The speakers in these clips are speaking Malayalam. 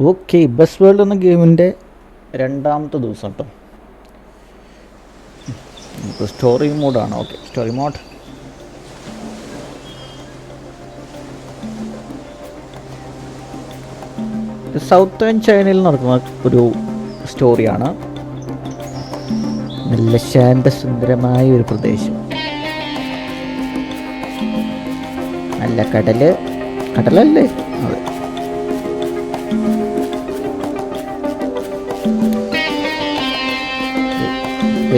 ഓക്കെ ബസ് വേൾഡ് എന്ന ഗെയിമിന്റെ രണ്ടാമത്തെ ദിവസം കേട്ടോ നമുക്ക് സ്റ്റോറി മോഡാണ് ഓക്കെ സ്റ്റോറി മോഡ് സൗത്ത് ചൈനയിൽ നടക്കുന്ന ഒരു സ്റ്റോറിയാണ് നല്ല ശാന്തസുന്ദരമായ ഒരു പ്രദേശം. നല്ല കടൽ. കടലല്ലേ? അതെ.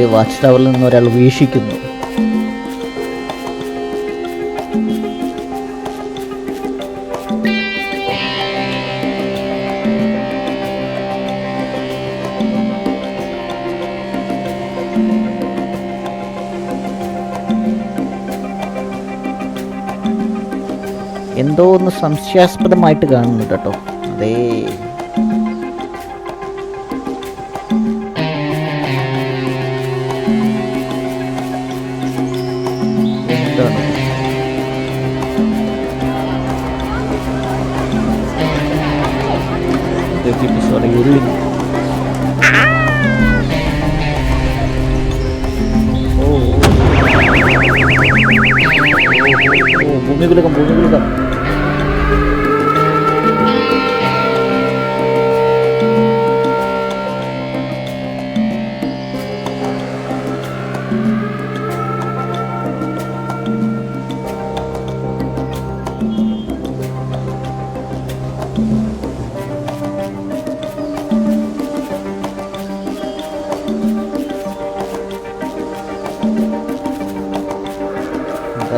വാച്ച് ടവറിൽ നിന്ന് ഒരാൾ വീക്ഷിക്കുന്നു. എന്തോ ഒന്ന് സംശയാസ്പദമായിട്ട് കാണുന്നുണ്ട് കേട്ടോ. അതേ. ഇതൊക്കെ episode ഒരു ഓ ഓ. ഓ ഭൂമി കുലുക്കം ഭൂമി കുലുക്കം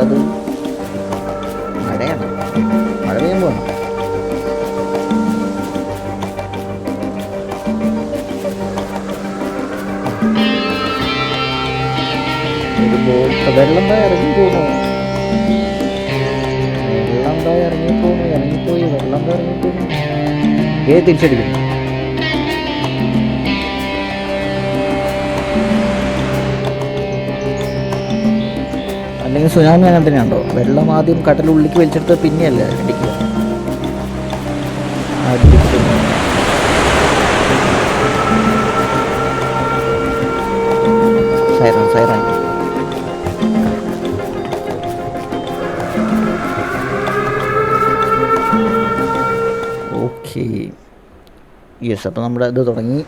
അത് മഴയാണ് മഴ പെയ്യുമ്പോൾ ഒരു ബോട്ട് വെള്ളം എന്താ ഇറങ്ങി പോണു വെള്ളം എന്താ ഇറങ്ങി പോണു ഇറങ്ങിപ്പോയി. വെള്ളം എന്താ ഇറങ്ങി പോണു ഏ തിരിച്ചടിക്കുന്നു അല്ലെങ്കിൽ സുനാമി അങ്ങനെ തന്നെയുണ്ടോ വെള്ളം ആദ്യം കടലുള്ളിലേക്ക് വലിച്ചിട്ട് പിന്നെയല്ലേ അടിക്കുക ഓക്കെ. യെസ് അപ്പോൾ നമ്മുടെ ഇത് തുടങ്ങി.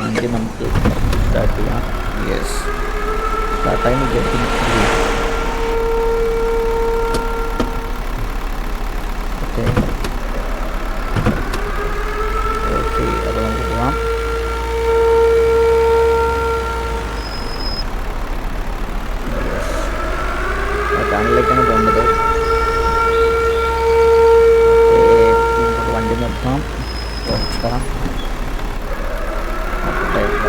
എങ്കിൽ നമുക്ക് സ്റ്റാർട്ട് ചെയ്യാം. യെസ് സ്റ്റാർട്ടായി വിചാരിക്കുന്നു ഓക്കെ ഓക്കെ അപ്പോൾ നമുക്ക് പോവാം ടൗണിലേക്കാണ് പോകേണ്ടത് ഓക്കേ, നമുക്ക് വണ്ടി നിർത്താം നിർത്താം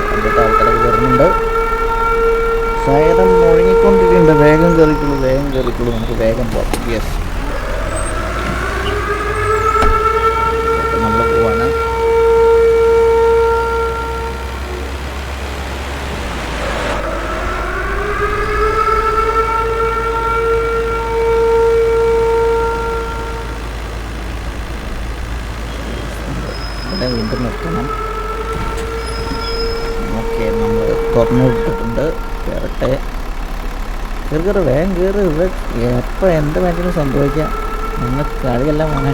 കണ്ടിട്ട് ആൾക്കാരൊക്കെ വരുന്നുണ്ട് സൈറം മുഴങ്ങിക്കൊണ്ടിരിക്കുന്നുണ്ട് വേഗം കയറിക്കുള്ളൂ വേഗം കയറിക്കുള്ളൂ നമുക്ക് വേഗം പോകാം യെസ് നമ്മൾ പോവാണ്. ഇവിടെ വീണ്ടും നിർത്തണം. ഓക്കെ നമ്മൾ തുറന്നു വിട്ടിട്ടുണ്ട്. കയറട്ടെ കയറി കയറി വേഗം കയറി. ഇവിടെ എപ്പോൾ എന്ത് വേണമെങ്കിലും സംഭവിക്കാം? നിങ്ങൾ കളിയല്ല മോനെ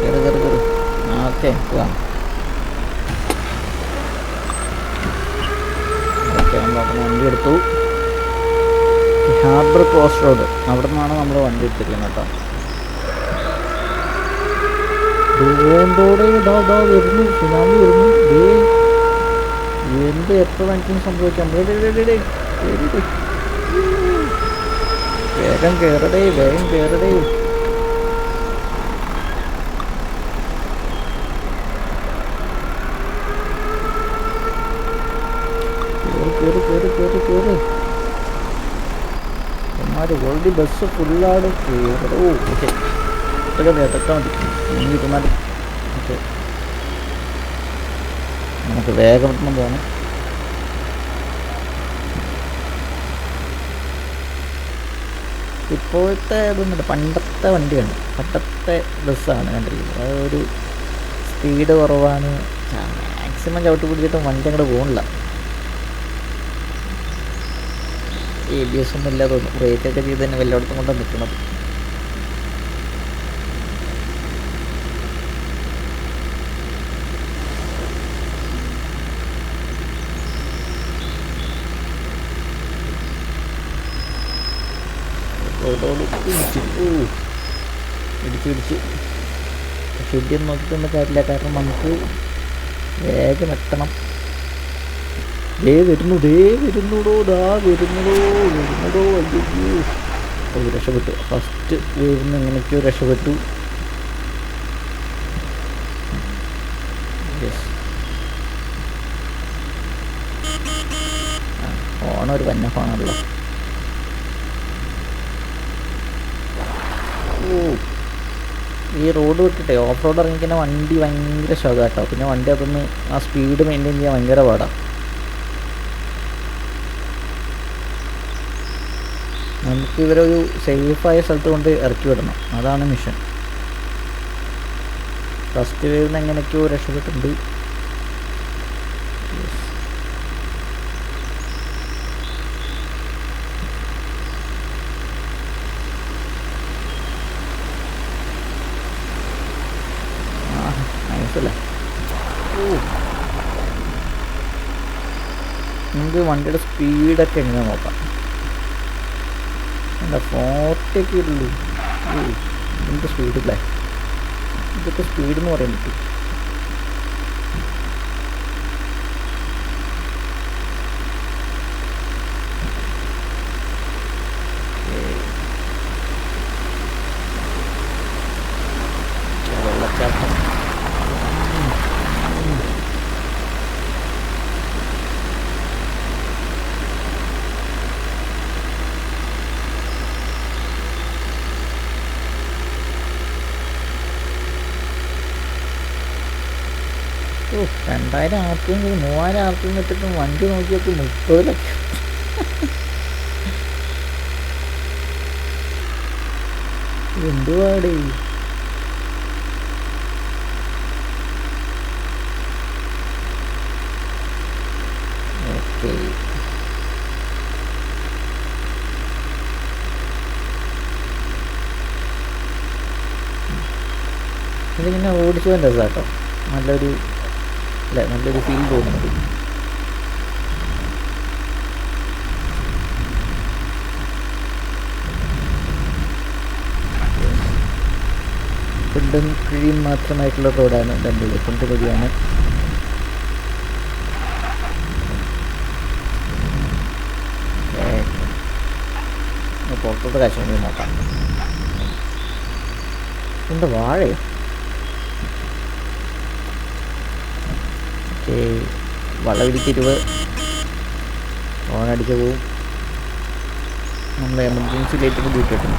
കയറി കയറി കയറി. ഓക്കെ പോവാം. ഓക്കെ നമ്മൾ അവിടെ വണ്ടി എടുത്തു. Harbour cross road. അവിടെ നിന്നാണ് നമ്മൾ വണ്ടി എടുത്തിരിക്കുന്നത് കേട്ടോ. ഇതാ വരുന്നു. സുനാമി വരുന്നു. എന്ത് എപ്പോൾ വേണമെങ്കിലും സംഭവിക്കാം. വേഗം കയറടേ വേഗം കയറടേ ഓൾറെഡി ബസ് ഫുള്ളാണ് കയറോ ഓക്കെ. ഇതൊക്കെ നേട്ടൊക്കെ മതി. ഇനി ഇരുന്നാലും ഓക്കെ. നമുക്ക് വേഗം പോകണം ഇപ്പോഴത്തെ ഇതൊന്നുമില്ല പണ്ടത്തെ വണ്ടിയാണ്. പണ്ടത്തെ ബസ്സാണ് കണ്ടിരിക്കുന്നത്. അത് ഒരു സ്പീഡ് കുറവാണ്. മാക്സിമം ചവിട്ടി പിടിച്ചിട്ടും വണ്ടി അങ്ങോട്ട് പോകണില്ല എ ബി എസ് ഒന്നും ഇല്ലാതെ ബ്രേക്കൊക്കെ ചെയ്ത് തന്നെ വല്ലയിടത്തും കൊണ്ടാണ് നിൽക്കുന്നത് റോഡോട് ഇടിച്ചു ഇടിയൊന്നും നോക്കിയിട്ടൊന്നും കാര്യമില്ല. കാരണം നമുക്ക് വേഗം എത്തണം. ദേ വരുന്നു ദേ വരുന്നുടോ ദാ വരുന്നുടോ വരുന്നുടോ അയ്യോ രക്ഷപ്പെട്ടു. ഫസ്റ്റ് വേവിൽ നിന്ന് എങ്ങനെയൊക്കെയോ രക്ഷപ്പെട്ടു. ഫോണൊരു വന്ന ഫോൺ ഒരു പന്ന ഫോണല്ലോ ഓ ഈ റോഡ് വിട്ടിട്ടേ ഓഫ് റോഡ് ഇറങ്ങിക്കുന്ന വണ്ടി ഭയങ്കര ശോകം കേട്ടോ പിന്നെ വണ്ടി അതൊന്ന് ആ സ്പീഡ് മെയിന്റെയിൻ ചെയ്യാൻ ഭയങ്കര പാടാണ് നമുക്ക് ഇവരൊരു സേഫായ സ്ഥലത്ത് കൊണ്ട് ഇറക്കി വിടണം. അതാണ് മിഷൻ ഫസ്റ്റ് വേവിൽ നിന്ന് എങ്ങനെയൊക്കെയോ രക്ഷപ്പെട്ടിട്ടുണ്ട് Yes. ആ നൈസല്ലേ ഓ നമുക്ക് വണ്ടിയുടെ സ്പീഡൊക്കെ എങ്ങനെ നോക്കാം? എന്താ ഫോർട്ടിയൊക്കെ ഉള്ളൂ. ഓ എന്ത് സ്പീഡില്ലേ ഇതൊക്കെ സ്പീഡ് എന്ന് പറയാൻ പറ്റും? രണ്ടായിരം ആർക്കും മൂവായിരം ആർക്കും വെച്ചിട്ട് വണ്ടി നോക്കിയപ്പോൾ മുപ്പത് ലക്ഷം. എന്തുവാടേ? ഓക്കെ. ഇതിങ്ങനെ ഓടിച്ചു വേണ്ട സാട്ടോ നല്ലൊരു അല്ല? നല്ലൊരു ഫീൽ തോന്നുന്നുണ്ട് ഫുഡും കിഴിയും മാത്രമായിട്ടുള്ള റോഡാണ് രണ്ടുള്ളത് ഫുഡ് വഴിയാണ്. പുറത്തോട്ട് കൊണ്ട് നോക്കാം. എന്താ വാഴയോ? ഓക്കെ ഓൺ ഓണടിച്ച് പോവും. നമ്മൾ എമർജൻസി ലൈറ്റ് ഡ്യൂട്ടി ഉം.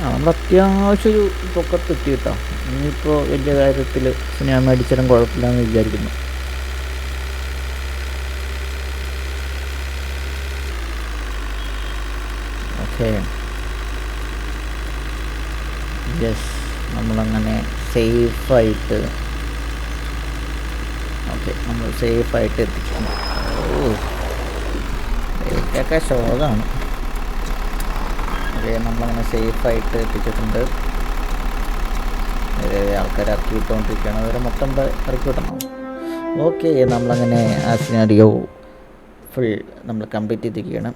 ആ നമ്മൾ അത്യാവശ്യം ഒരു പൊക്കത്ത് എത്തി കേട്ടോ. ഇനിയിപ്പോൾ വലിയ കാര്യത്തിൽ സിനിമ അടിച്ചിടും കുഴപ്പമില്ലെന്ന് വിചാരിക്കുന്നു. ഓക്കെ. യെസ് നമ്മളങ്ങനെ സേഫായിട്ട് ഓക്കെ നമ്മൾ സേഫായിട്ട് എത്തിക്കുന്നു ഓ ഇതൊക്കെ ശോകമാണ് ഓക്കെ നമ്മളങ്ങനെ സേഫായിട്ട് എത്തിച്ചിട്ടുണ്ട്. ആൾക്കാർ ഇറക്കി വിട്ടുകൊണ്ടിരിക്കുകയാണ്. അവരെ മൊത്തം ഇറക്കി വിടണം. ഓക്കെ നമ്മളങ്ങനെ ആ സിനാരിയോ ഫുൾ നമ്മൾ കംപ്ലീറ്റ് ചെയ്തിരിക്കുകയാണ്.